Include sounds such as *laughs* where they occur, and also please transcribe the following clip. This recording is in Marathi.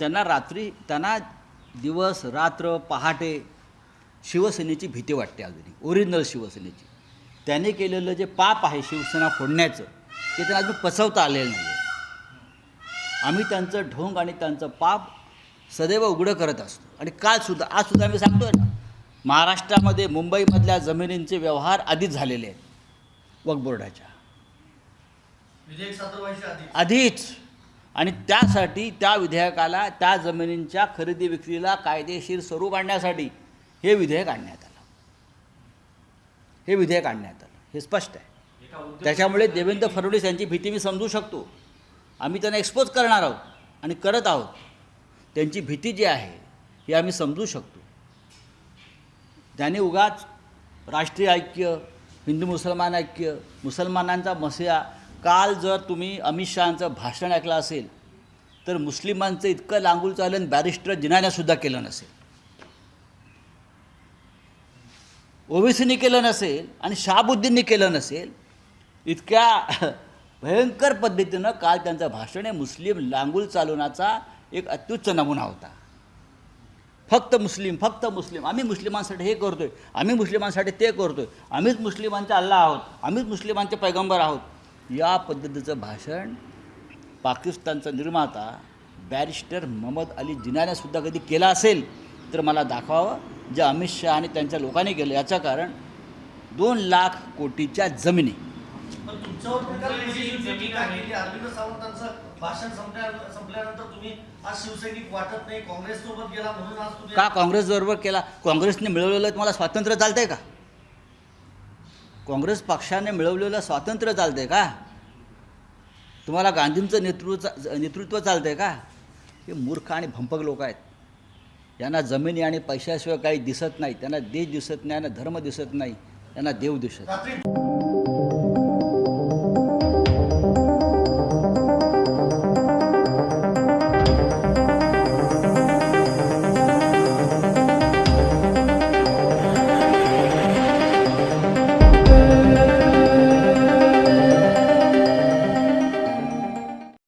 त्यांना रात्री त्यांना दिवस रात्र पहाटे शिवसेनेची भीती वाटते अजूनही. ओरिजिनल शिवसेनेची. त्याने केलेलं जे पाप आहे शिवसेना फोडण्याचं ते त्यांना अजून पचवता आलेलं नाही आहे आम्ही त्यांचं ढोंग आणि त्यांचं पाप सदैव उघडं करत असतो. आणि कालसुद्धा आजसुद्धा आम्ही सांगतोय ना महाराष्ट्रामध्ये मुंबईमधल्या जमिनींचे व्यवहार आधीच झालेले आहेत. वक्फ बोर्डाच्या. आधीच. आणि त्यासाठी त्या विधेयकाला त्या जमिनींच्या खरेदी विक्रीला कायदेशीर स्वरूप आणण्यासाठी हे विधेयक आणण्यात आलं. हे विधेयक आणण्यात आलं. हे स्पष्ट आहे. त्याच्यामुळे देवेंद्र फडणवीस यांची भीती मी समजू शकतो. आम्ही त्यांना एक्सपोज करणार आहोत आणि करत आहोत. त्यांची भीती जी आहे ही आम्ही समजू शकतो. त्याने उगाच राष्ट्रीय ऐक्य हिंदू मुसलमान ऐक्य मुसलमानांचा मसिया काल जर तुम्ही अमित शहाचं भाषण ऐकलं असेल तर मुस्लिमांचं इतकं लांगूल चालन बॅरिस्टर जिनानेसुद्धा केलं नसेल. ओबीसीनी केलं नसेल आणि शहाबुद्दीनने केलं नसेल इतक्या *laughs* भयंकर पद्धतीनं काल त्यांचं भाषण हे मुस्लिम लांगूल चालवण्याचा एक अत्युच्च नमुना होता. फक्त मुस्लिम फक्त मुस्लिम. आम्ही मुस्लिमांसाठी हे करतोय आम्ही मुस्लिमांसाठी ते करतोय आम्हीच मुस्लिमांचे अल्ला आहोत आम्हीच मुस्लिमांचे पैगंबर आहोत. या पद्धतीचं भाषण पाकिस्तानचा निर्माता बॅरिस्टर मोहम्मद अली जिनानेसुद्धा कधी केला असेल तर मला दाखवावं जे अमित शहा आणि त्यांच्या लोकांनी केलं. याचं कारण दोन लाख कोटीच्या जमिनी. तुम्ही का काँग्रेसबरोबर केला? काँग्रेसने मिळवलेलं तुम्हाला स्वातंत्र्य चालतंय का? काँग्रेस पक्षाने मिळवलेलं स्वातंत्र्य चालतंय का? तुम्हाला गांधींचं नेतृत्व नेतृत्व चालतंय का? हे मूर्ख आणि भंपक लोक आहेत. यांना जमिनी आणि पैशाशिवाय काही दिसत नाही. त्यांना देश दिसत नाही यांना धर्म दिसत नाही. यांना देव दिसत नाही.